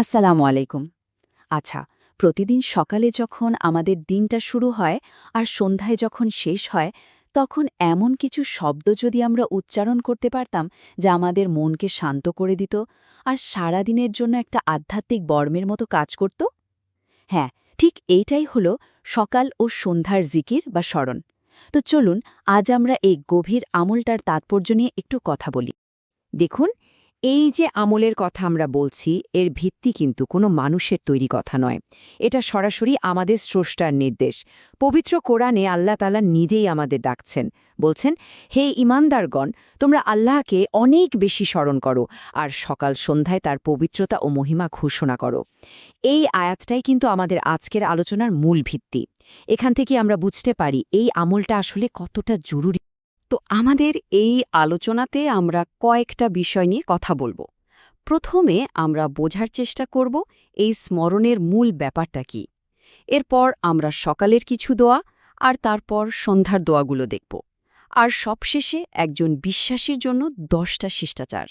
আসসালামু আলাইকুম। আচ্ছা প্রতিদিন সকালে যখন আমাদের দিনটা শুরু হয় আর সন্ধ্যায় যখন শেষ হয়, তখন এমন কিছু শব্দ যদি আমরা উচ্চারণ করতে পারতাম যা আমাদের মনকে শান্ত করে দিত আর সারা দিনের জন্য একটা আধ্যাত্মিক বর্মের মতো কাজ করত? হ্যাঁ ঠিক এইটাই হল সকাল ও সন্ধ্যার জিকির বা স্মরণ। তো চলুন, আজ আমরা এই গভীর আমলটার তাৎপর্য নিয়ে একটু কথা বলি। দেখুন এই যে আমলের কথা আমরা বলছি, এর ভিত্তি কিন্তু কোনো মানুষের তৈরি কথা নয়। এটা সরাসরি আমাদের স্রষ্টার নির্দেশ। পবিত্র কোরআনে আল্লাহ তালা নিজেই আমাদের ডাকছেন। বলছেন, হে ইমানদারগণ তোমরা আল্লাহকে অনেক বেশি স্মরণ করো আর সকাল সন্ধ্যায় তার পবিত্রতা ও মহিমা ঘোষণা করো। এই আয়াতটাই কিন্তু আমাদের আজকের আলোচনার মূল ভিত্তি। এখান থেকে আমরা বুঝতে পারি এই আমলটা আসলে কতটা জরুরি। তো আমাদের এই আলোচনাতে আমরা কয়েকটা বিষয় নিয়ে কথা বলব। প্রথমে আমরা বোঝার চেষ্টা করব এই স্মরণের মূল ব্যাপারটা কি। এরপর আমরা সকালের কিছু দোয়া আর তারপর সন্ধ্যার দোয়াগুলো দেখব। আর সবশেষে একজন বিশ্বাসীর জন্য দশটা শিষ্টাচার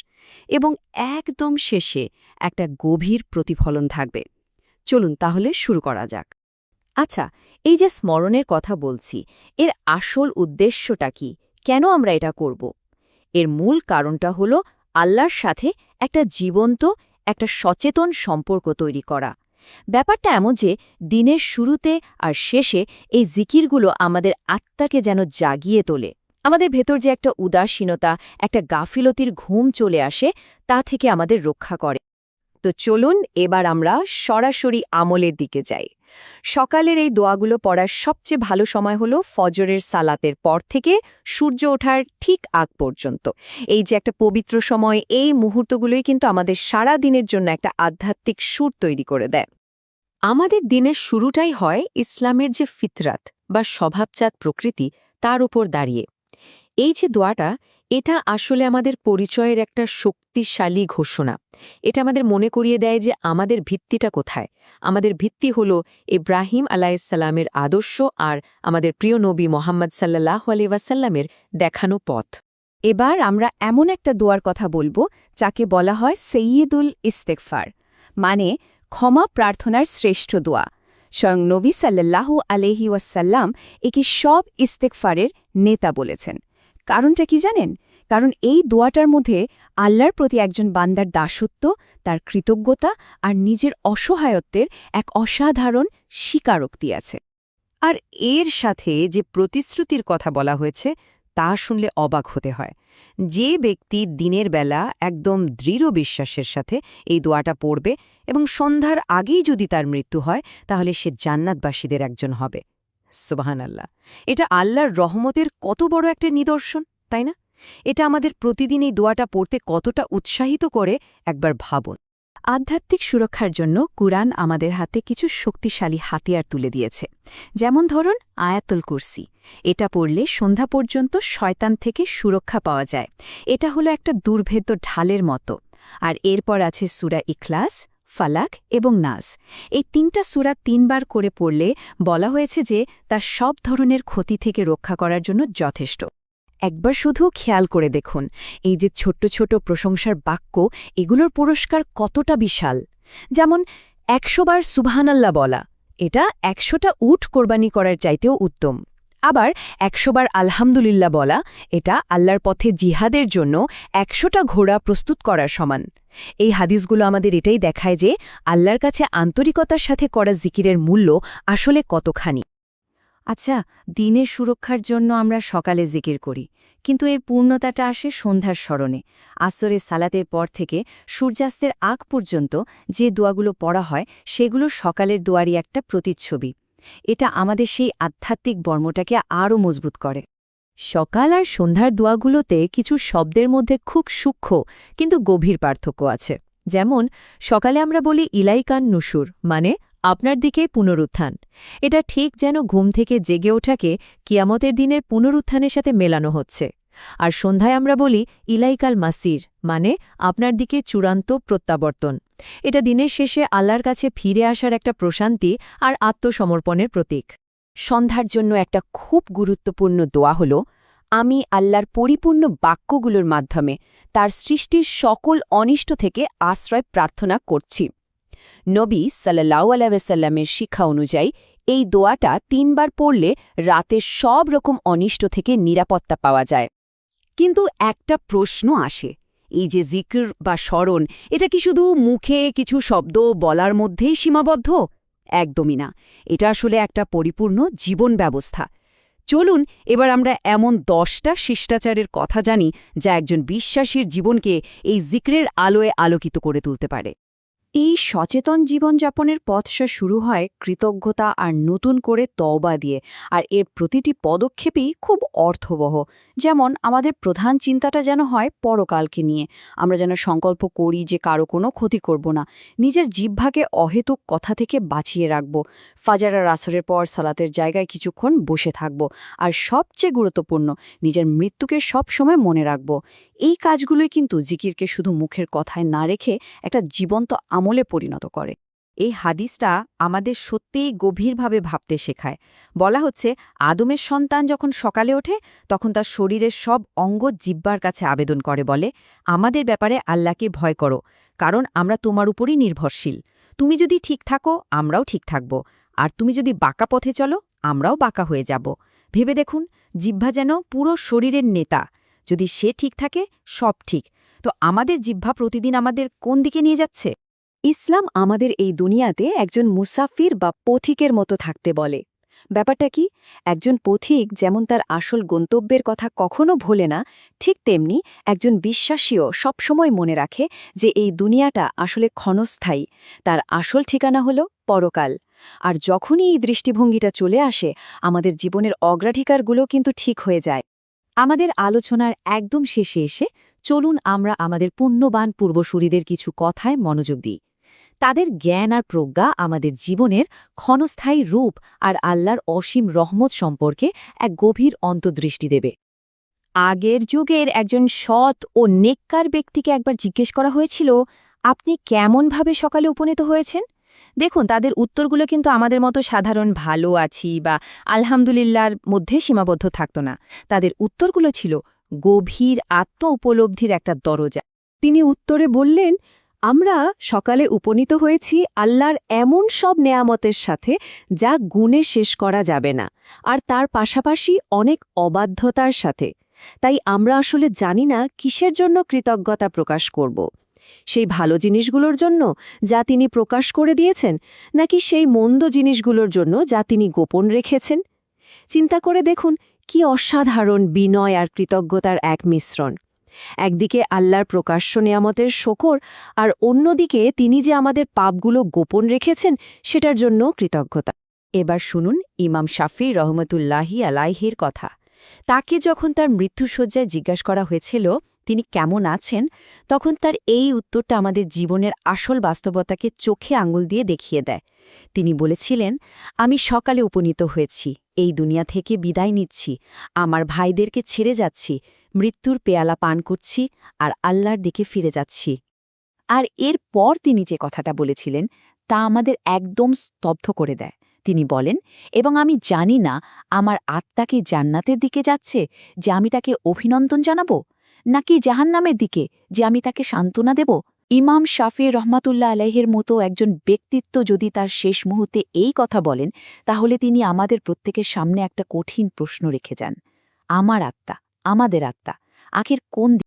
এবং একদম শেষে একটা গভীর প্রতিফলন থাকবে। চলুন তাহলে শুরু করা যাক। আচ্ছা এই যে স্মরণের কথা বলছি, এর আসল উদ্দেশ্যটা কি? কেন আমরা এটা করব? এর মূল কারণটা হল আল্লাহর সাথে একটা জীবন্ত, একটা সচেতন সম্পর্ক তৈরি করা। ব্যাপারটা এমন যে, দিনের শুরুতে আর শেষে এই জিকিরগুলো আমাদের আত্মাকে যেন জাগিয়ে তোলে। আমাদের ভেতর যে একটা উদাসীনতা, একটা গাফিলতির ঘুম চলে আসে, তা থেকে আমাদের রক্ষা করে। তো চলুন এবার আমরা সরাসরি আমলের দিকে যাই। সকালের এই দোয়াগুলো পড়ার সবচেয়ে ভালো সময় হলো ফজরের সালাতের পর থেকে সূর্য ওঠার ঠিক আগ পর্যন্ত। এই যে একটা পবিত্র সময়, এই মুহূর্তগুলোই কিন্তু আমাদের সারা দিনের জন্য একটা আধ্যাত্মিক সুর তৈরি করে দেয়। আমাদের দিনের শুরুটাই হয় ইসলামের যে ফিতরাত বা স্বভাবচাঁদ প্রকৃতি তার উপর দাঁড়িয়ে। এই যে দোয়াটা এটা আসলে আমাদের পরিচয়ের একটা শক্তিশালী ঘোষণা। এটা আমাদের মনে করিয়ে দেয় যে আমাদের ভিত্তিটা কোথায়। আমাদের ভিত্তি হল ইব্রাহিম আলাইসাল্লামের আদর্শ আর আমাদের প্রিয় নবী মোহাম্মদ সাল্লাহ আলিবাসাল্লামের দেখানো পথ। এবার আমরা এমন একটা দোয়ার কথা বলব, যাকে বলা হয় সৈয়দুল ইস্তেকফার মানে ক্ষমা প্রার্থনার শ্রেষ্ঠ দোয়া। স্বয়ং নবী সাল্লাল্লাহু আলহি ওয়াসাল্লাম একে সব ইস্তেকফারের নেতা বলেছেন। কারণটা কি জানেন? কারণ এই দোয়াটার মধ্যে আল্লাহর প্রতি একজন বান্দার দাসত্ব, তার কৃতজ্ঞতা আর নিজের অসহায়ত্বের এক অসাধারণ স্বীকারোক্তি আছে। আর এর সাথে যে প্রতিশ্রুতির কথা বলা হয়েছে, তা শুনলে অবাক হতে হয়। যে ব্যক্তি দিনের বেলা একদম দৃঢ় বিশ্বাসের সাথে এই দোয়াটা পড়বে এবং সন্ধ্যার আগেই যদি তার মৃত্যু হয়, তাহলে সে জান্নাতবাসীদের একজন হবে। সুবাহান আল্লাহ এটা আল্লাহর রহমতের কত বড় একটা নিদর্শন, তাই না? এটা আমাদের প্রতিদিন এই দোয়াটা পড়তে কতটা উৎসাহিত করে একবার ভাবুন। আধ্যাত্মিক সুরক্ষার জন্য কুরআন আমাদের হাতে কিছু শক্তিশালী হাতিয়ার তুলে দিয়েছে। যেমন ধরুন, আয়াতুল কুরসি। এটা পড়লে সন্ধ্যা পর্যন্ত শয়তান থেকে সুরক্ষা পাওয়া যায়। এটা হলো একটা দুর্ভেদ্য ঢালের মতো। আর এরপর আছে সুরা ইখলাস ফালাক এবং নাস। এই তিনটা সুরা তিনবার করে পড়লে বলা হয়েছে যে তা সব ধরনের ক্ষতি থেকে রক্ষা করার জন্য যথেষ্ট। একবার শুধু খেয়াল করে দেখুন, এই যে ছোট্ট ছোট প্রশংসার বাক্য, এগুলোর পুরস্কার কতটা বিশাল। যেমন একশোবার সুবহানাল্লাহ বলা, এটা একশোটা উট কোরবানি করার চাইতেও উত্তম। আবার একশোবার আলহামদুলিল্লাহ বলা, এটা আল্লাহর পথে জিহাদের জন্য একশোটা ঘোড়া প্রস্তুত করার সমান। এই হাদিসগুলো আমাদের এটাই দেখায় যে আল্লাহর কাছে আন্তরিকতার সাথে করা জিকিরের মূল্য আসলে কতখানি। আচ্ছা দিনের সুরক্ষার জন্য আমরা সকালে জিকির করি, কিন্তু এর পূর্ণতাটা আসে সন্ধ্যার স্মরণে। আসরে সালাতের পর থেকে সূর্যাস্তের আগ পর্যন্ত যে দোয়াগুলো পড়া হয়, সেগুলো সকালের দোয়ারই একটা প্রতিচ্ছবি। এটা আমাদের সেই আধ্যাত্মিক বর্মটাকে আরও মজবুত করে। সকাল আর সন্ধ্যার দোয়াগুলোতে কিছু শব্দের মধ্যে খুব সূক্ষ্ম কিন্তু গভীর পার্থক্য আছে। যেমন, সকালে আমরা বলি ইলাইকান নুসুর মানে আপনার দিকে পুনরুত্থান। এটা ঠিক যেন ঘুম থেকে জেগে ওঠাকে কিয়ামতের দিনের পুনরুত্থানের সাথে মেলানো হচ্ছে। আর সন্ধ্যায় আমরা বলি ইলাইকাল মাসির মানে আপনার দিকে চূড়ান্ত প্রত্যাবর্তন। এটা দিনের শেষে আল্লাহর কাছে ফিরে আসার একটা প্রশান্তি আর আত্মসমর্পণের প্রতীক। সন্ধ্যার জন্য একটা খুব গুরুত্বপূর্ণ দোয়া হল, আমি আল্লাহর পরিপূর্ণ বাক্যগুলোর মাধ্যমে তার সৃষ্টির সকল অনিষ্ট থেকে আশ্রয় প্রার্থনা করছি। নবী সাল্লাউ আলাইসাল্লামের শিক্ষা অনুযায়ী এই দোয়াটা তিনবার পড়লে রাতের সব রকম অনিষ্ট থেকে নিরাপত্তা পাওয়া যায়। কিন্তু একটা প্রশ্ন আসে, এই যে জিকির বা স্মরণ, এটা কি শুধু মুখে কিছু শব্দ বলার মধ্যেই সীমাবদ্ধ? একদমই না, এটা আসলে একটা পরিপূর্ণ জীবন ব্যবস্থা। চলুন এবার আমরা এমন দশটা শিষ্টাচারের কথা জানি, যা একজন বিশ্বাসীর জীবনকে এই জিক্রের আলোয় আলোকিত করে তুলতে পারে। এই সচেতন জীবনযাপনের পথসা শুরু হয় কৃতজ্ঞতা আর নতুন করে তওবা দিয়ে। আর এর প্রতিটি পদক্ষেপই খুব অর্থবহ। যেমন, আমাদের প্রধান চিন্তাটা যেন হয় পরকালকে নিয়ে। আমরা যেন সংকল্প করি যে কারও কোনো ক্ষতি করব না। নিজের জিহ্বাকে অহেতুক কথা থেকে বাঁচিয়ে রাখব। ফাজারার আসরের পর সালাতের জায়গায় কিছুক্ষণ বসে থাকব। আর সবচেয়ে গুরুত্বপূর্ণ, নিজের মৃত্যুকে সব সময় মনে রাখব। এই কাজগুলোই কিন্তু জিকিরকে শুধু মুখের কথায় না রেখে একটা জীবন্ত আমলে পরিণত করে। এই হাদিসটা আমাদের সত্যিই গভীরভাবে ভাবতে শেখায়। বলা হচ্ছে, আদমের সন্তান যখন সকালে ওঠে, তখন তার শরীরের সব অঙ্গ জিব্বার কাছে আবেদন করে, বলে, আমাদের ব্যাপারে আল্লাহকে ভয় করো, কারণ আমরা তোমার উপরই নির্ভরশীল। তুমি যদি ঠিক থাকো, আমরাও ঠিক থাকব। আর তুমি যদি বাঁকা পথে চলো, আমরাও বাঁকা হয়ে যাব। ভেবে দেখুন, জিহ্বা যেন পুরো শরীরের নেতা। যদি সে ঠিক থাকে, সব ঠিক। তো আমাদের জিহ্বা প্রতিদিন আমাদের কোন দিকে নিয়ে যাচ্ছে? ইসলাম আমাদের এই দুনিয়াতে একজন মুসাফির বা পথিকের মতো থাকতে বলে। ব্যাপারটা কি? একজন পথিক যেমন তার আসল গন্তব্যের কথা কখনো ভোলে না, ঠিক তেমনি একজন বিশ্বাসীও সবসময় মনে রাখে যে এই দুনিয়াটা আসলে ক্ষণস্থায়ী। তার আসল ঠিকানা হল পরকাল। আর যখনই এই দৃষ্টিভঙ্গিটা চলে আসে, আমাদের জীবনের অগ্রাধিকারগুলো কিন্তু ঠিক হয়ে যায়। আমাদের আলোচনার একদম শেষে এসে চলুন আমরা আমাদের পুণ্যবান পূর্বসূরিদের কিছু কথায় মনোযোগ দিই। তাদের জ্ঞান আর প্রজ্ঞা আমাদের জীবনের ক্ষণস্থায়ী রূপ আর আল্লাহর অসীম রহমত সম্পর্কে এক গভীর অন্তর্দৃষ্টি দেবে। আগের যুগের একজন সৎ ও নেককার ব্যক্তিকে একবার জিজ্ঞেস করা হয়েছিল, আপনি কেমনভাবে সকালে উপনীত হয়েছেন? দেখুন, তাদের উত্তরগুলো কিন্তু আমাদের মতো সাধারণ ভালো আছি বা আলহামদুলিল্লাহর মধ্যে সীমাবদ্ধ থাকত না। তাদের উত্তরগুলো ছিল, গভীর আত্ম উপলব্ধির একটা দরজা। তিনি উত্তরে বললেন আমরা সকালে উপনীত হয়েছি আল্লাহর এমন সব নেয়ামতের সাথে যা গুণে শেষ করা যাবে না, আর তার পাশাপাশি অনেক অবাধ্যতার সাথে। তাই আমরা আসলে জানি না কিসের জন্য কৃতজ্ঞতা প্রকাশ করব। সেই ভালো জিনিসগুলোর জন্য যা তিনি প্রকাশ করে দিয়েছেন, নাকি সেই মন্দ জিনিসগুলোর জন্য যা তিনি গোপন রেখেছেন? চিন্তা করে দেখুন, কি অসাধারণ বিনয় আর কৃতজ্ঞতার এক মিশ্রণ। একদিকে আল্লাহর প্রকাশ্য নিয়ামতের শকর, আর অন্যদিকে তিনি যে আমাদের পাপগুলো গোপন রেখেছেন, সেটার জন্য কৃতজ্ঞতা। এবার শুনুন ইমাম শাফি রহমতুল্লাহি আলাইহির কথা। তাকে যখন তার মৃত্যুসজ্জায় জিজ্ঞাসা করা হয়েছিল তিনি কেমন আছেন, তখন তার এই উত্তরটা আমাদের জীবনের আসল বাস্তবতাকে চোখে আঙুল দিয়ে দেখিয়ে দেয়। তিনি বলেছিলেন, আমি সকালে উপনীত হয়েছি, এই দুনিয়া থেকে বিদায় নিচ্ছি, আমার ভাইদেরকে ছেড়ে যাচ্ছি, মৃত্যুর পেয়ালা পান করছি আর আল্লাহর দিকে ফিরে যাচ্ছি। আর এর পর তিনি যে কথাটা বলেছিলেন, তা আমাদের একদম স্তব্ধ করে দেয়। তিনি বলেন, এবং আমি জানি না আমার আত্মাকে জান্নাতের দিকে যাচ্ছে, যে আমি তাকে অভিনন্দন জানাব? নাকি জাহান্নামের দিকে যে আমি তাকে সান্ত্বনা দেব? ইমাম শাফি রহমাতুল্লাহ আলাইহের মতো একজন ব্যক্তিত্ব যদি তার শেষ মুহূর্তে এই কথা বলেন, তাহলে তিনি আমাদের প্রত্যেকের সামনে একটা কঠিন প্রশ্ন রেখে যান। আমার আত্মা, আমাদের আত্মা, আখের কোন